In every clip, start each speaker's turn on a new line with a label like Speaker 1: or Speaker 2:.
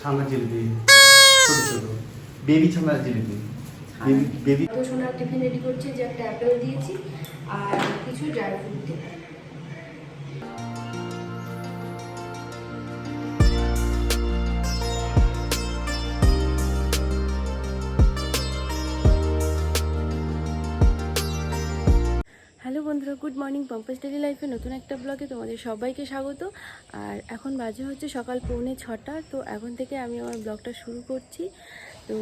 Speaker 1: ছানা জিলিপি ছোট ছোট। বেবি ছানা জিলিপি বেবি বেবি।
Speaker 2: তো সোনার টিফিন রেডি করছি যে একটা অ্যাপেল দিয়েছি আর কিছু ড্রাই ফ্রুট দিয়ে বন্ধুরা গুড মর্নিং পম্পাস ডেলি লাইফে নতুন একটা ব্লগে তোমাদের সবাইকে স্বাগত। আর এখন বাজে হচ্ছে সকাল পৌনে ছটা, তো এখন থেকে আমি আমার ব্লগটা শুরু করছি। তো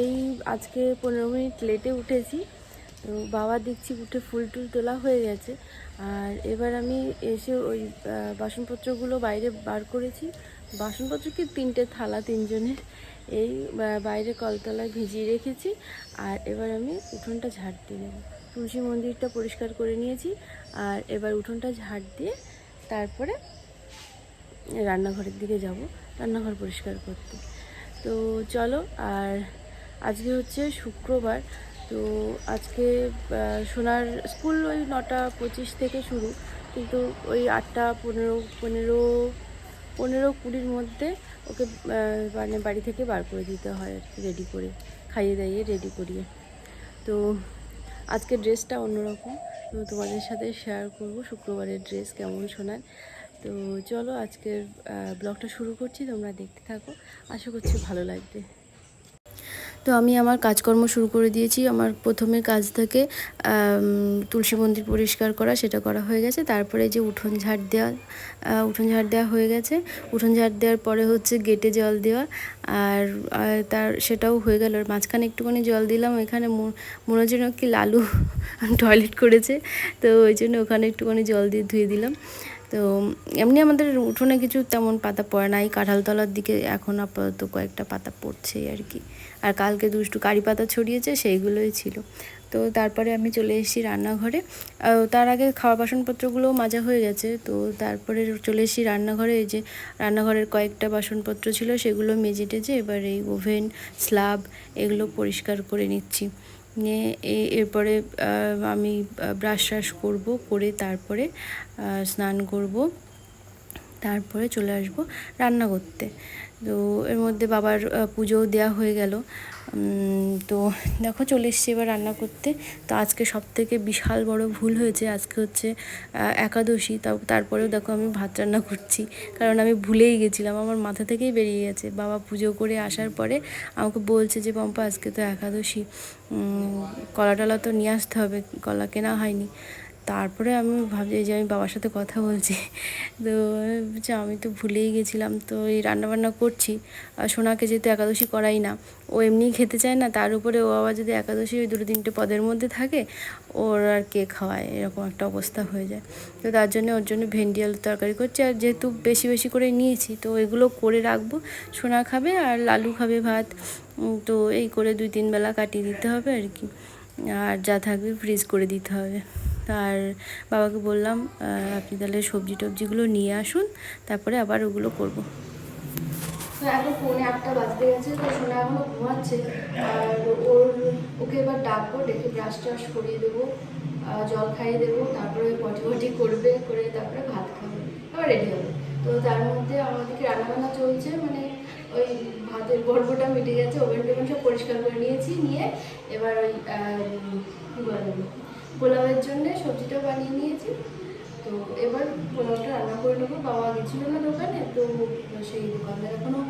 Speaker 2: এই আজকে পনেরো মিনিট লেটে উঠেছি, তো বাবা দেখছি উঠে ফুল টুল তোলা হয়ে গেছে। আর এবার আমি এসে ওই বাসনপত্রগুলো বাইরে বার করেছি। বাসনপত্র কি? তিনটে থালা তিনজনের। এই বাইরে কলতলায় ভিজিয়ে রেখেছি। আর এবার আমি উঠোনটা ঝাড় দিয়ে দেবো তুলসী মন্দিরটা পরিষ্কার করে নিয়েছি। আর এবার উঠোনটা ঝাড় দিয়ে তারপরে রান্নাঘরের দিকে যাব, রান্নাঘর পরিষ্কার করতে। তো চলো, আর আজকে হচ্ছে শুক্রবার, তো আজকে সোনার স্কুল ওই নটা পঁচিশ থেকে শুরু, কিন্তু ওই আটটা পনেরো পনেরো পনেরো কুড়ির মধ্যে ওকে মানে বাড়ি থেকে বার করে দিতে হয় আর কি রেডি করে, খাইয়ে দাইয়ে রেডি করিয়ে। তো আজকের ড্রেসটা অন্যরকম। তোমাদের সাথে শেয়ার করব শুক্রবারের ড্রেস কেমন শোনায় তো চলো আজকের ব্লগটা শুরু করছি, তোমরা দেখতে থাকো। আশা করছি ভালো লাগবে। তো আমি আমার কাজকর্ম শুরু করে দিয়েছি। আমার প্রথমে কাজ থেকে তুলসী মন্দির পরিষ্কার করা, সেটা করা হয়ে গেছে। তারপরে যে উঠোন ঝাড় দেওয়া উঠোন ঝাড় দেওয়া হয়ে গেছে। উঠোন ঝাড় দেওয়ার পরে হচ্ছে গেটে জল দেওয়া। আর তার, সেটাও হয়ে গেল। আর মাঝখানে একটুখানি জল দিলাম, এখানে মনে যেন কি লালু টয়লেট করেছে। তো ওই জন্য ওখানে একটুখানি জল দিয়ে ধুয়ে দিলাম। তো এমনি আমাদের উঠোনে কিছু তেমন পাতা পড়ে না, এই কাঁঠালতলার দিকে এখন আপাতত কয়েকটা পাতা পড়ছেই আর কি। আর কালকে দুষ্টু কারি পাতা ছড়িয়েছে, সেইগুলোই ছিল। তো তারপরে আমি চলে এসেছি রান্নাঘরে। তার আগে খাওয়া বাসনপত্রগুলোও মাজা হয়ে গেছে, তো তারপরে চলে এসেছি রান্নাঘরে। এই যে রান্নাঘরের কয়েকটা বাসনপত্র ছিল, সেগুলো মেজে টেজে এবার এই ওভেন স্ল্যাব এগুলো পরিষ্কার করে নিচ্ছি। নিয়ে এরপরে আমি ব্রাশ ট্রাশ করব, করে তারপরে স্নান করব, তারপরে চলে আসব রান্না করতে। তো এর মধ্যে বাবার পুজোও দেওয়া হয়ে গেল। তো দেখো চলে এসছি এবার রান্না করতে। তো আজকে সব থেকে বিশাল বড় ভুল হয়েছে। আজকে হচ্ছে একাদশী। তারপরেও দেখো আমি ভাত রান্না করছি। কারণ আমি ভুলেই গেছিলাম। আমার মাথা থেকেই বেরিয়ে গেছে। বাবা পুজো করে আসার পরে আমাকে বলছে যে, পম্পা, আজকে তো একাদশী। কলা টলা তো নিয়ে আসতে হবে। কলা কেনা হয়নি। তারপরে আমি ভাবছি যে আমি বাবার সাথে কথা বলছি তো বলছি, আমি তো ভুলেই গেছিলাম তো এই রান্নাবান্না করছি। আর সোনাকে যেহেতু একাদশী করাই না ও এমনিই খেতে চায় না তার উপরে ও আবার যদি একাদশী ওই দুটো তিনটে পদের মধ্যে থাকে ওর আর কে খাওয়ায় এরকম একটা অবস্থা হয়ে যায়। তো তার জন্য ওর জন্য ভেন্ডি আলুর তরকারি করছি আর যেহেতু বেশি বেশি করে নিয়েছি তো এগুলো করে রাখব। সোনা খাবে আর লালু খাবে ভাত তো এই করে দুই তিন বেলা কাটিয়ে দিতে হবে আর কি। আর যা থাকবে ফ্রিজ করে দিতে হবে। আর বাবাকে বললাম আপনি তাহলে সবজি টবজিগুলো নিয়ে আসুন, তারপরে আবার ওগুলো করব। তো এখন ফোনে আটটা বাজতে গেছে, তো সোনা এখনও ঘুমাচ্ছে। আর ওর, ওকে এবার ডাকবো, ডেকে ব্রাশ ট্রাশ করিয়ে দেবো জল খাইয়ে দেবো, তারপরে পটি পটি করবে, করে তারপরে ভাত খাবে। আবার রেডি হবে। তো তার মধ্যে আমাদেরকে রান্নাবান্না চলছে মানে ওই ভাতের গর্বটা মিটে গেছে ওভেন টোভেন সব পরিষ্কার করে নিয়েছি, নিয়ে এবার ওই বলে দেবো পোলাওয়ের জন্য সবজিটাও বানিয়ে নিয়েছি। তো এবার পোলাওটা রান্না করে নেব। বাবা গেছিল না দোকানে, তো সেই দোকানদার এখনও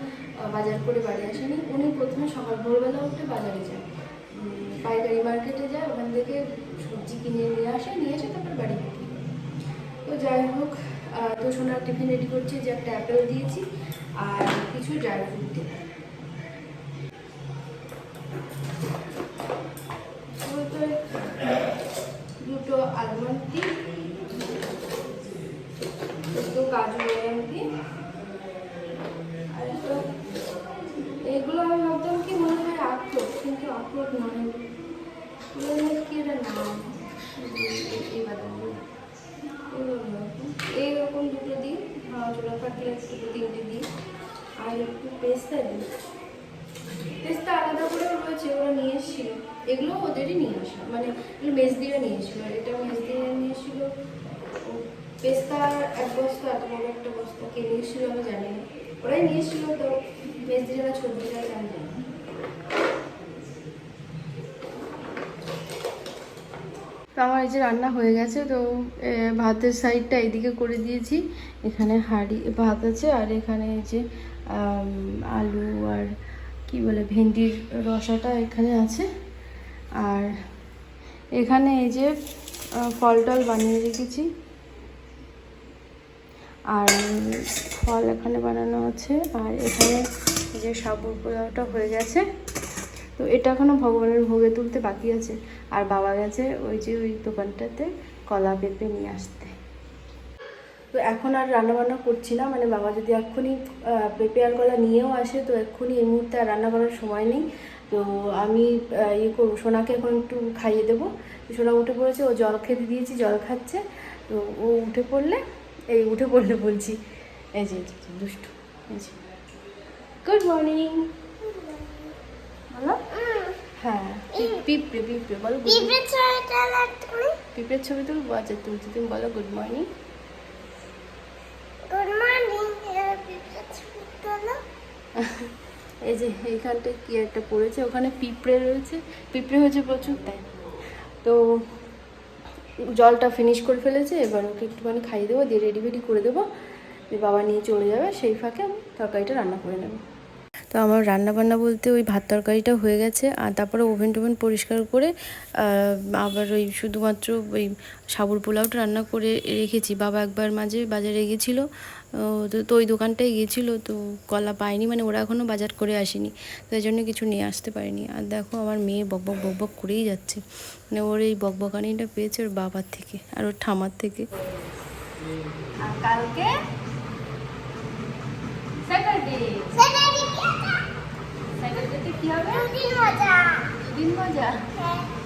Speaker 2: বাজার করে বাড়ি আসেনি। উনি প্রথমে সকাল ভোরবেলা উঠে বাজারে যায়। পাইকারি মার্কেটে যায়, ওখান থেকে সবজি কিনে নিয়ে আসে, নিয়ে এসে তারপর বাড়ি। তো যাই হোক তো সোনার টিফিন রেডি করছি, যে একটা অ্যাপেল দিয়েছি, আর কিছু ড্রাই ফ্রুট দিয়ে এগুলো ওদেরই নিয়ে আসা মানে এগুলো দিয়ে নিয়ে এসেছিল। এটা মেজদিরা নিয়ে এসেছিল পেস্তা এক বস্তা এত একটা বস্তা কে নিয়ে এসেছিল জানি না। ওরাই নিয়ে এসেছিল তো বেশ দিয়ে দিলে জানি না। আমার এই যে রান্না হয়ে গেছে, তো ভাতের সাইডটা এইদিকে করে দিয়েছি। এখানে হাঁড়ি, ভাত আছে, আর এখানে এই যে আলু আর কি বলে, ভেন্ডির রসাটা এখানে আছে। আর এখানে এই যে ফল টল বানিয়ে রেখেছি। আর ফল এখানে বানানো আছে। আর এখানে যে সাবুর পোলাওটা হয়ে গেছে। তো এটা এখনও ভগবানের ভোগে তুলতে বাকি আছে। আর বাবা গেছে ওই যে ওই দোকানটাতে কলা পেঁপে নিয়ে আসতে। তো এখন আর রান্নাবান্না করছি না মানে বাবা যদি এক্ষুনি পেঁপে আর কলা নিয়েও আসে তো এক্ষুনি এই মুহূর্তে আর রান্না করার সময় নেই। তো আমি ইয়ে করব সোনাকে এখন একটু খাইয়ে দেবো। সোনা উঠে পড়েছে ও জল খেতে দিয়েছি জল খাচ্ছে। তো ও উঠে পড়লে এই উঠে পড়লে বলছি এই যে, দুষ্টু এই যে। গুড মর্নিং বলো হ্যাঁ পিঁপড়ে পিঁপড়ে বলো। পিঁপড়ের ছবি তুলবো আচ্ছা তুলছি তুমি বলো গুড মর্নিং এই যে এইখানটায় কি একটা পড়েছে ওখানে পিঁপড়ে রয়েছে। পিঁপড়ে হয়েছে প্রচুর তাই। তো জলটা ফিনিশ করে ফেলেছে এবার ওকে একটুখানি খাইয়ে দেবো দিয়ে রেডি ফেডি করে দেবো। দিয়ে বাবা নিয়ে চলে যাবে সেই ফাঁকে আমি তরকারিটা রান্না করে নেব। তো আমার রান্না বান্না বলতে ওই ভাত তরকারিটা হয়ে গেছে, আর তারপরে ওভেন টোভেন পরিষ্কার করে আবার ওই শুধুমাত্র ওই সাবুর পোলাওটা রান্না করে রেখেছি। বাবা একবার মাঝে বাজারে গিয়েছিল তো তো ওই দোকানটায় গিয়েছিল তো কলা পায়নি মানে ওরা এখনও বাজার করে আসেনি তাই জন্য কিছু নিয়ে আসতে পারিনি। আর দেখো আমার মেয়ে বকবক বকবক করেই যাচ্ছে মানে ওর এই বকবকানিটা পেয়েছে ওর বাবার থেকে, আর ওর ঠামার থেকে। কালকে? কি হবে দুদিন মজা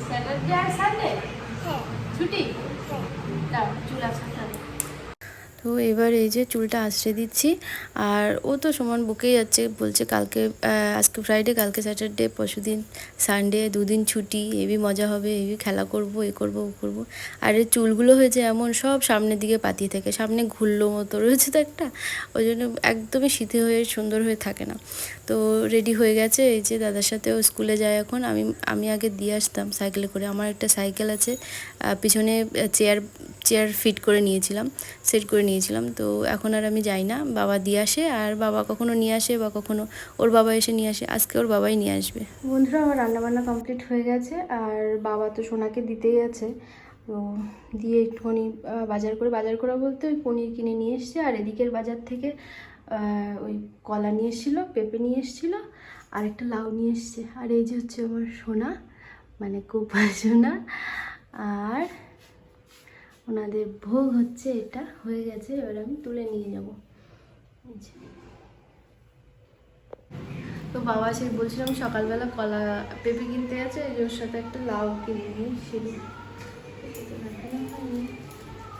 Speaker 2: স্যাটারডে আর সানডে ছুটি দাও চুল আঁচড়াতে হবে। তো এবার এই যে চুলটা আশ্রে দিচ্ছি। আর ও তো সমান বকেই যাচ্ছে, বলছে কালকে আজকে ফ্রাইডে কালকে স্যাটারডে পরশুদিন সানডে দুদিন ছুটি এবি মজা হবে এবি খেলা করব, এ করব, ও করব। আর এর চুলগুলো হয়েছে এমন, সব সামনের দিকে পাতিয়ে থাকে, সামনে ঘুরলো মতো রয়েছে তো একটা, ওই জন্য একদমই শীতে হয়ে, সুন্দর হয়ে থাকে না। তো রেডি হয়ে গেছে, এই যে দাদার সাথে ও স্কুলে যায় এখন, আমি আমি আগে দিয়ে আসতাম সাইকেলে করে, আমার একটা সাইকেল আছে পিছনে চেয়ার চেয়ার ফিট করে নিয়েছিলাম সেট করে নিয়েছিলাম। তো এখন আর আমি যাই না। বাবা দিয়ে আসে আর বাবা কখনো নিয়ে আসে বা কখনো ওর বাবা এসে নিয়ে আসে। আজকে ওর বাবাই নিয়ে আসবে। বন্ধুরা, আমার রান্নাবান্না কমপ্লিট হয়ে গেছে আর বাবা তো সোনাকে দিতেই আছে। তো দিয়ে একটুখানি বাজার করে, বাজার করা বলতে ওই পনির কিনে নিয়ে এসছে আর এদিকের বাজার থেকে ওই কলা নিয়ে এসেছিল, পেঁপে নিয়ে এসেছিল আর একটা লাউ নিয়ে এসছে। আর এই যে হচ্ছে আমার সোনা মানে কোপা সোনা। আর ওনাদের ভোগ হচ্ছে এটা হয়ে গেছে এবার আমি তুলে নিয়ে যাব তো বাবা সে বলছিলাম সকালবেলা কলা পেঁপে কিনতে গেছে যে ওর সাথে একটা লাউ কিনে নিয়ে এসেছিল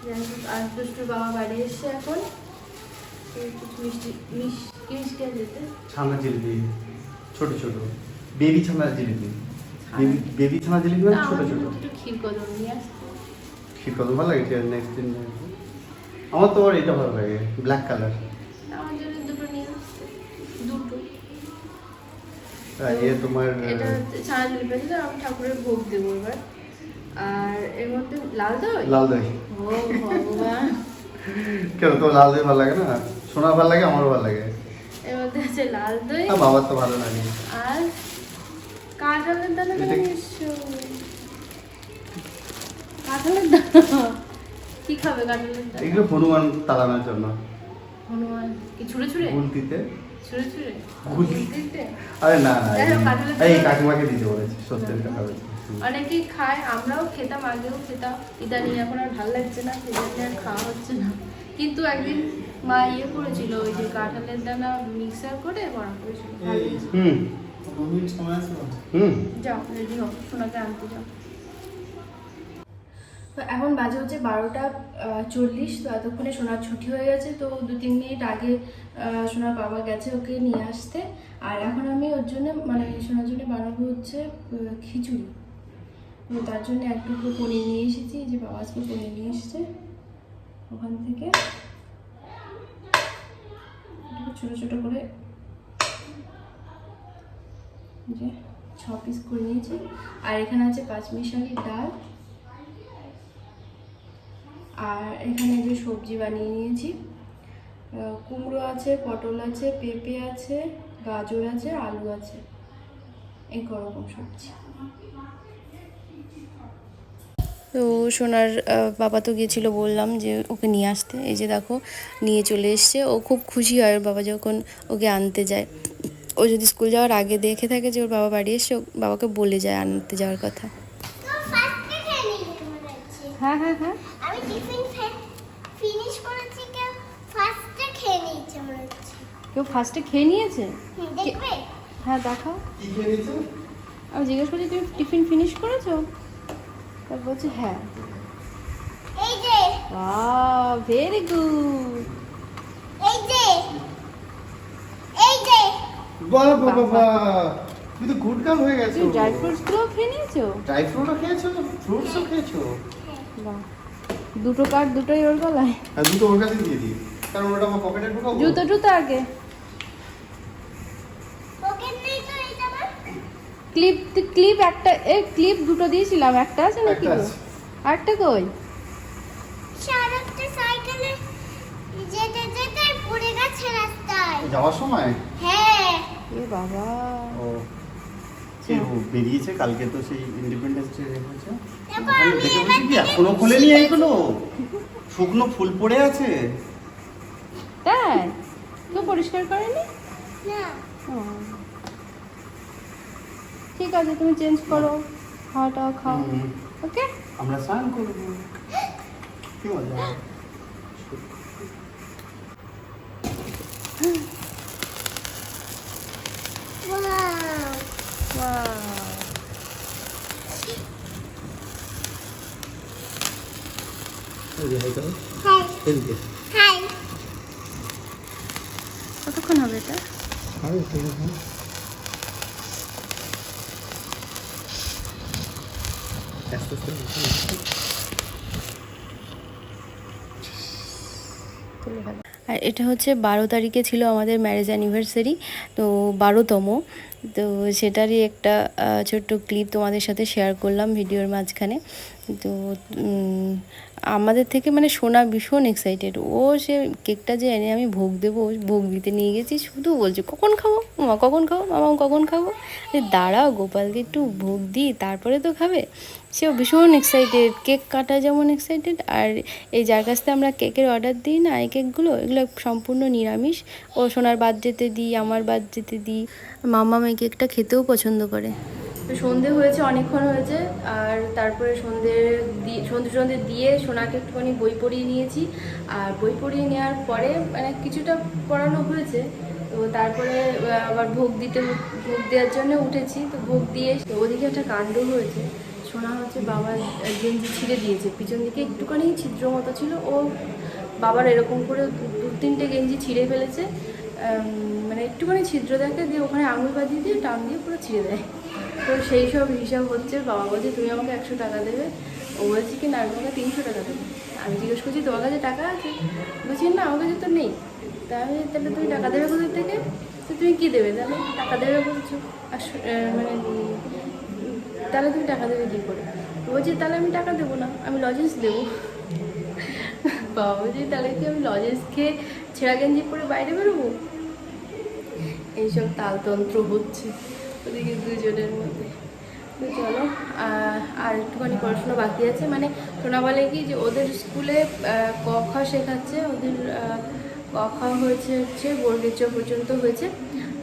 Speaker 2: যাই হোক আর দুষ্টু বাবা বাড়ি এসছে এখন। মিষ্টি মিষ্টি মিষ্টি আর যেতে?
Speaker 1: ছানা জিলিপি ছোট ছোট। বেবি ছানা জিলিপি। বেবি বেবি ছানা জিলিপি মানে ছোট ছোট।
Speaker 2: একটু ক্ষীর কদম নিয়ে আসতে
Speaker 1: ঠিক কত ভালো লাগে নেক্সট দিন। আমার তো আবার এটা ভালো লাগে ব্ল্যাক কালার
Speaker 2: দুটো
Speaker 1: ইয়ে তোমার
Speaker 2: এটা হচ্ছে ছানা ঝুলি আমি ঠাকুরের ভোগ দেবো এবার। আর এর মধ্যে লাল দই?
Speaker 1: লাল দই।
Speaker 2: ও ভগবান।
Speaker 1: কেন তো লাল দই ভালো লাগে না? সোনা ভালো লাগে আমারও ভালো লাগে।
Speaker 2: এর মধ্যে আছে লাল দই।
Speaker 1: বাবার তো ভালো লাগে।
Speaker 2: আর কাঁঠালের দানা কাঁঠালের দানা কি খাবে কাঁঠালের দানা
Speaker 1: এগুলো হনুমান তাড়ানোর জন্য।
Speaker 2: হনুমান কি ছুঁড়ে ছুঁড়ে?
Speaker 1: গুলতিতে
Speaker 2: ছুঁড়ে ছুঁড়ে?
Speaker 1: গুলতি আরে না না এই-
Speaker 2: কাঁঠালের
Speaker 1: এই
Speaker 2: দানা-
Speaker 1: কাকিমাকে দিতে বলেছি সত্যের কথা বলছি।
Speaker 2: অনেকেই খায় আমরাও খেতাম আগেও খেতাম। ইদানিং এখন আর ভালো লাগছে না সেজন্য আর খাওয়া হচ্ছে না। কিন্তু একদিন মা ইয়ে করেছিল ওই যে কাঁঠালের দানা মিক্সার করে বড়া করেছিল ভালো লেগেছিল।
Speaker 1: হুম। হুম।
Speaker 2: যাও রেডি হও সোনাকে আনতে যাও। তো এখন বাজে হচ্ছে বারোটা চল্লিশ, তো এতক্ষণে সোনার ছুটি হয়ে গেছে, তো দু তিন মিনিট আগে সোনার বাবা গেছে ওকে নিয়ে আসতে। আর এখন আমি ওর জন্য মানে সোনার জন্য বানাবো হচ্ছে খিচুড়ি। তো তার জন্য একটু পনির নিয়ে এসেছি যে বাবা আজকে পনির নিয়ে এসেছে। ওখান থেকে ছোট ছোট করে যে ছ পিস করে নিয়েছি। আর এখানে আছে পাঁচমিশালি ডাল। আর এখানে যে সবজি বানিয়ে নিয়েছি কুমড়ো আছে, পটল আছে, পেঁপে আছে, গাজর আছে, আলু আছে। এই রকম সবজি। তো সোনার বাবা তো গিয়েছিল বললাম যে ওকে নিয়ে আসতে। এই যে দেখো, নিয়ে চলে এসছে। ও খুব খুশি হয় ওর বাবা যখন ওকে আনতে যায়। ও যদি স্কুল যাওয়ার আগে দেখে থাকে যে ওর বাবা বাড়ি এসছে ও বাবাকে বলে যায় আনতে যাওয়ার কথা
Speaker 3: ফার্স্টে খেয়ে নিয়েছি মনে হচ্ছে
Speaker 2: হ্যাঁ হ্যাঁ হ্যাঁ।
Speaker 3: আমি টিফিন ফিনিশ করেছি কেউ ফার্স্টে খেয়ে নিয়েছে মনে হচ্ছে।
Speaker 2: কেউ ফার্স্টে খেয়ে নিয়েছে?
Speaker 3: দেখবে?
Speaker 2: হ্যাঁ দেখাও।
Speaker 1: কি খেয়ে নিয়েছো?
Speaker 2: আমি জিজ্ঞেস করছি তুমি টিফিন ফিনিশ করেছ? তার বলছে হ্যাঁ।
Speaker 3: এই যে।
Speaker 2: ভেরি গুড
Speaker 3: এই যে। এই যে।
Speaker 1: বাবা বাবা তুমি তো গুড গার্ল হয়ে গেছো।
Speaker 2: তুমি ড্রাই ফ্রুটসগুলো খেয়ে নিয়েছো?
Speaker 1: ড্রাই ফ্রুটও খেয়েছো ফ্রুটসও খেয়েছো।
Speaker 2: বাহ দুটো কার্ড দুটোই ওর গলায়?
Speaker 1: আর দুটো ওর কাছে দিয়ে দিই। কারণ ওটা আমার পকেটে ঢুকাবো।
Speaker 2: জুতো জুতো আগে? ক্লিপ ক্লিপ একটা এই ক্লিপ দুটো দিয়েছিলাম। একটা আছে নাকি
Speaker 1: একটা
Speaker 2: আরেকটা কই?
Speaker 3: সাইকেলে যেতে যেতে পড়ে গেছে রাস্তায়।
Speaker 1: যাওয়ার সময়?
Speaker 3: হ্যাঁ।
Speaker 2: এ বাবা।
Speaker 1: ও। সেই বেরিয়েছে কালকে তো সেই ইন্ডিপেন্ডেন্স ডে দেখে বলছি কি এখনও খোলেনি এইগুলো শুকনো ফুল পড়ে আছে?
Speaker 2: তাই? তো পরিষ্কার করেনি?
Speaker 3: না।
Speaker 2: ঠিক আছে তুমি চেঞ্জ করো। খাওয়া টাওয়া খাও। ওকে?
Speaker 1: আমরা স্নান করব। কি মজা।
Speaker 3: হাই
Speaker 2: কতক্ষণ হবে এটা? আর এটা হচ্ছে বারো তারিখে ছিল আমাদের ম্যারেজ অ্যানিভার্সারি তো বারোতম। তো সেটারই একটা ছোট্ট ক্লিপ তোমাদের সাথে শেয়ার করলাম ভিডিওর মাঝখানে। তো আমাদের থেকে মানে সোনা ভীষণ এক্সাইটেড ও সে কেকটা যে এনে আমি ভোগ দেবো ভোগ দিতে নিয়ে গেছি শুধু বলছে কখন খাব? মা কখন খাব? মামা কখন খাব? আরে দাঁড়াও গোপালকে একটু ভোগ দিই তারপরে তো খাবে। সেও ভীষণ এক্সাইটেড কেক কাটা যেমন এক্সাইটেড আর এই যার কাছ থেকে আমরা কেকের অর্ডার দিই না এই কেকগুলো এগুলো সম্পূর্ণ নিরামিষ। ও সোনার বাদ যেতে দিই আমার বাদ যেতে দিই। মামা এই কেকটা খেতেও পছন্দ করে। সন্ধে হয়েছে অনেকক্ষণ হয়েছে আর তারপরে সন্ধে দিয়ে সন্ধে সন্ধে দিয়ে সোনাকে একটুখানি বই পড়িয়ে নিয়েছি। আর বই পড়িয়ে নেওয়ার পরে মানে কিছুটা পড়ানো হয়েছে। তো তারপরে আবার ভোগ দিতে ভোগ দেওয়ার জন্য উঠেছি। তো ভোগ দিয়ে ওদিকে একটা কাণ্ড হয়েছে। সোনা হচ্ছে বাবার গেঞ্জি ছিঁড়ে দিয়েছে। পিছন দিকে একটুখানি ছিদ্র মতো ছিল। ও বাবার এরকম করে দু দু তিনটে গেঞ্জি ছিঁড়ে ফেলেছে। মানে একটুখানি ছিদ্র দেখে দিয়ে ওখানে আঙুল বাজিয়ে দিয়ে টান দিয়ে পুরো ছিঁড়ে দেয়। তো সেই সব হিসাব হচ্ছে। বাবা বলছে, তুমি আমাকে একশো টাকা দেবে। ও বলছে কি না তোমাকে তিনশো টাকা দেবো। আমি জিজ্ঞেস করছি তোমার কাছে টাকা আছে? বলছি না আমার কাছে তো নেই। তা আমি তাহলে তুমি টাকা দেবে কোথার থেকে? তো তুমি কী দেবে? তাহলে টাকা দেবে বলছো। আহ, মানে তাহলে তুমি টাকা দেবে কী করে? বলছে তাহলে আমি টাকা দেবো না আমি লজেন্স দেবো। বাবা বলছি তাহলে কি আমি লজেন্স খেয়ে ছেঁড়া গেঞ্জি পরে বাইরে বেরোবো? এইসব তালতন্ত্র হচ্ছে ওদিকে দুজনের মধ্যে। চলো আর একটুখানি পড়াশোনা বাকি আছে। মানে শোনা বলে কি যে ওদের স্কুলে ক খ শেখাচ্ছে, ওদের ক হয়েছে হচ্ছে বর্গের চ পর্যন্ত হয়েছে।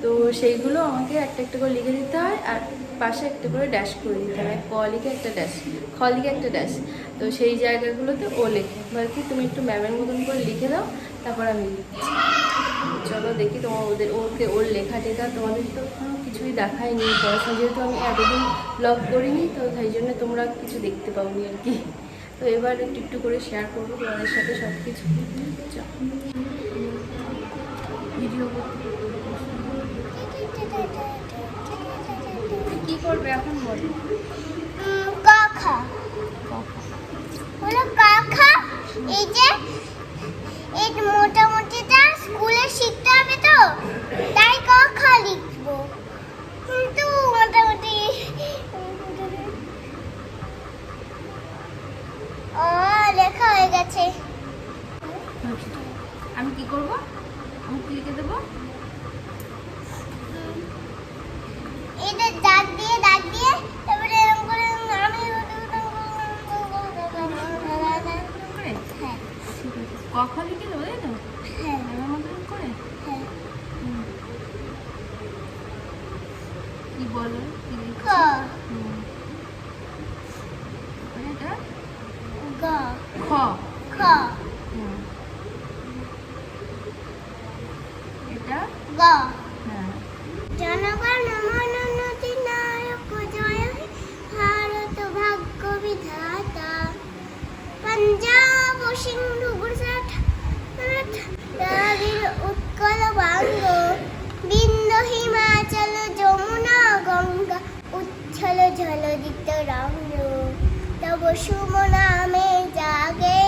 Speaker 2: তো সেইগুলো আমাকে একটা একটা করে লিখে দিতে হয় আর পাশে একটা করে ড্যাশ করে দিতে হয়। ক লিখে একটা ড্যাশ খ লিখে একটা ড্যাশ তো সেই জায়গাগুলোতে ও লেখে। এবার কি তুমি একটু ম্যামের মতন করে লিখে দাও তারপর আমি চলো দেখি তোমার ওদের ওকে ওর লেখা টেখা তোমাদের তো কোনো কিছুই দেখায়নি। পড়াশোনা যেহেতু আমি এতদিন ব্লগ করিনি তো তাই জন্য তোমরা কিছু দেখতে পাওনি আর কি। তো এবার একটু একটু করে শেয়ার করব তোমাদের সাথে সব কিছু ভিডিও কী করবে এখন বলো?
Speaker 3: কাকা। হলো কাকা এই যে এই মোটামুটিটা স্কুলে শিখতে হবে তো তাই ক খ লিখব। কিন্তু মোটামুটি ও লেখা হয়ে গেছে
Speaker 2: আমি কি করব আমি কি লিখে দেবো
Speaker 3: এটা দাগ দিয়ে দাগ দিয়ে তারপরে এরকম করে আমি
Speaker 2: করে
Speaker 3: হ্যাঁ
Speaker 2: ঠিক আছে কখন লিখে দেবো তাই তো
Speaker 3: হ্যাঁ
Speaker 2: আমার মতন করে
Speaker 3: হ্যাঁ
Speaker 2: হুম। কি বলো কি
Speaker 3: ক
Speaker 2: লিখছো হুম। আর এটা
Speaker 3: গ
Speaker 2: খ
Speaker 3: খ
Speaker 2: হুম। এটা
Speaker 3: গ।
Speaker 2: হ্যাঁ।
Speaker 3: জনগণ মনোনতি নায়ক জয় ভারত ভাগ্য বিধাতা। পাঞ্জাব সিন্ধু গুজরাট দ্রাবিড় উৎকল বাঙ্গ। বিন্দ হিমাচল যমুনা গঙ্গা উচ্ছল ঝলদিত রঙ্গ তব নামে জাগে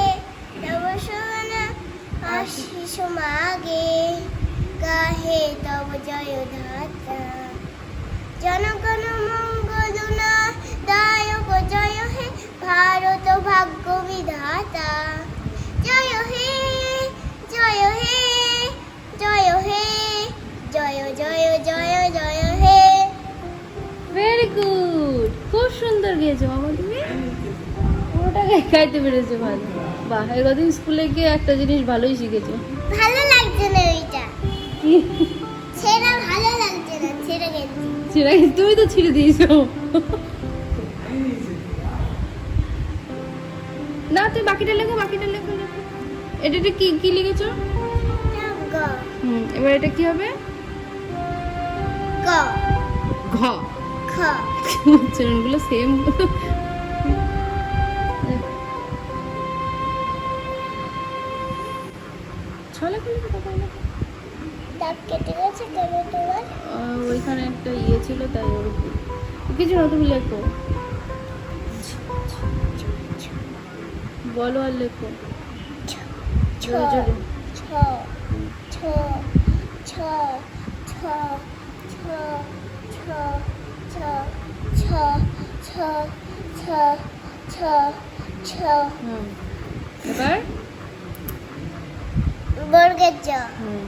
Speaker 3: তব শুভ আশিস মাগে। গাহে তব জয় ধাতা জনগণ মঙ্গল না দায়ক জয় হে ভারত ভাগ্য বিধাতা। জয় হে জয় হে জয় হে জয় জয় জয় জয় হে।
Speaker 2: ভেরি গুড খুব সুন্দর গিয়েছো মামা তুমি। পুরোটাকে গাইতে পেরেছ ভালো। বাহ এগদিন স্কুলে গিয়ে একটা জিনিস ভালোই শিখেছো।
Speaker 3: ভালো
Speaker 2: কি?
Speaker 3: ছেড়া ভালো লাগছে না ছেড়ে গেছি।
Speaker 2: ছিঁড়া তুমি তো ছিঁড়ে দিয়েছ। না তুই বাকিটা লেখো বাকিটা লেখো এটা এটা কি কি লিখেছো? হুম এবার এটা কি হবে?
Speaker 3: গ।
Speaker 2: ঘ।
Speaker 3: খ।
Speaker 2: উচ্চারণগুলো সেম ছলে কোথায়
Speaker 3: কেটে গেছে কেন তোমার
Speaker 2: ওইখানে একটা ইয়ে ছিল তাই ওর কিছু না তুমি লেখো বলো আর লেখো
Speaker 3: ছ
Speaker 2: জোরে জোরে
Speaker 3: ছ ছ ছ ছ ছ ছ ছ ছ ছ ছ ছ ছ
Speaker 2: এবার
Speaker 3: বর্গের জ
Speaker 2: হুম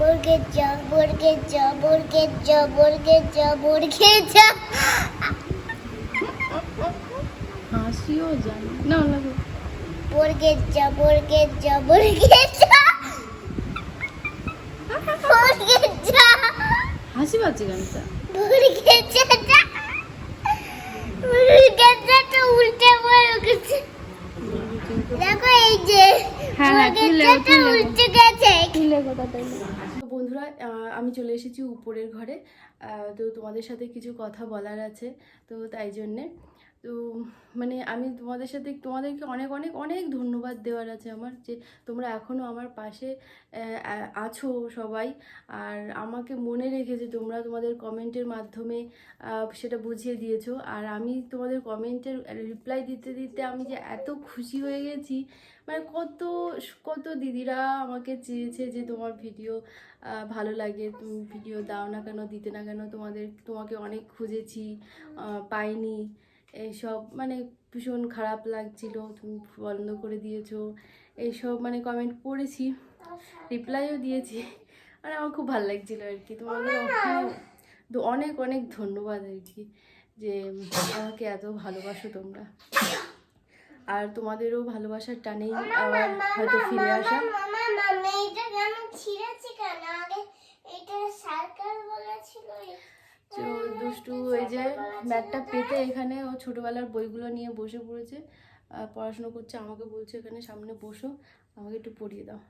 Speaker 3: বর্গের জ বর্গের জ বর্গের জ বর্গের জ বর্গের জ
Speaker 2: হাসিও জানি। না লাগো
Speaker 3: বর্গের জ বর্গের জ বর্গের জ বর্গের জ
Speaker 2: হাসি পাচ্ছে গানটা।
Speaker 3: বর্গের জ বর্গের জটা উল্টে দেখো এই যে।
Speaker 2: হ্যাঁ, হ্যাঁ।
Speaker 3: উল্টে গেছে।
Speaker 2: তো বন্ধুরা আমি চলে এসেছি উপরের ঘরে। তো তোমাদের সাথে কিছু কথা বলার আছে তো তাই জন্যে। তো মানে আমি তোমাদের সাথে তোমাদেরকে অনেক অনেক অনেক ধন্যবাদ দেওয়ার আছে আমার যে তোমরা এখনও আমার পাশে আছো সবাই। আর আমাকে মনে রেখেছে তোমরা তোমাদের কমেন্টের মাধ্যমে সেটা বুঝিয়ে দিয়েছ। আর আমি তোমাদের কমেন্টের রিপ্লাই দিতে দিতে আমি যে এত খুশি হয়ে গেছি মানে কত কত দিদিরা আমাকে চেয়েছে যে তোমার ভিডিও ভালো লাগে, তুমি ভিডিও দাও না কেন, দিতে না কেন, তোমাদের, তোমাকে অনেক খুঁজেছি পাইনি। এইসব মানে ভীষণ খারাপ লাগছিল, তুমি বন্ধ করে দিয়েছ। এইসব মানে কমেন্ট পড়েছি রিপ্লাইও দিয়েছি। মানে আমার খুব ভালো লাগছিল আর কি। তোমাদের অনেক অনেক ধন্যবাদ আর কি, যে আমাকে এত ভালোবাসো তোমরা। আর তোমাদেরও ভালোবাসার টানেই আবার হয়তো ফিরে আসা। তো দুষ্টু ওই যে ম্যাটটা পেতে এখানে ও ছোটোবেলার বইগুলো নিয়ে বসে পড়েছে পড়াশুনো করছে আমাকে বলছে এখানে সামনে বসো আমাকে একটু পড়িয়ে দাও।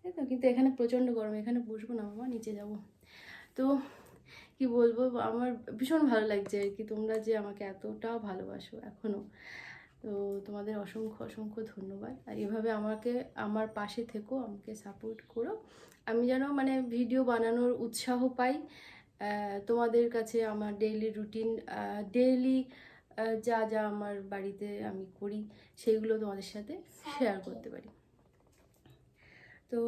Speaker 2: তাই তো কিন্তু এখানে প্রচণ্ড গরম এখানে বসবো না মামা নিচে যাব। তো কি বলব আমার ভীষণ ভালো লাগছে আর কি তোমরা যে আমাকে এতটাও ভালোবাসো এখনও তো তোমাদের অসংখ্য অসংখ্য ধন্যবাদ। আর এভাবে আমাকে আমার পাশে থেকো আমাকে সাপোর্ট করো। আমি যেন মানে ভিডিও বানানোর উৎসাহ পাই তোমাদের কাছে আমার ডেইলি রুটিন ডেইলি যা যা আমার বাড়িতে আমি করি সেইগুলো তোমাদের সাথে শেয়ার করতে পারি। তো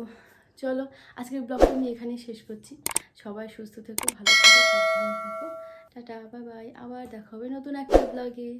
Speaker 2: চলো আজকের ব্লগটা আমি এখানেই শেষ করছি। সবাই সুস্থ থেকো ভালো থেকো সাবধানে থেকো। টাটা বাই বাই আবার দেখা হবে নতুন একটা ব্লগে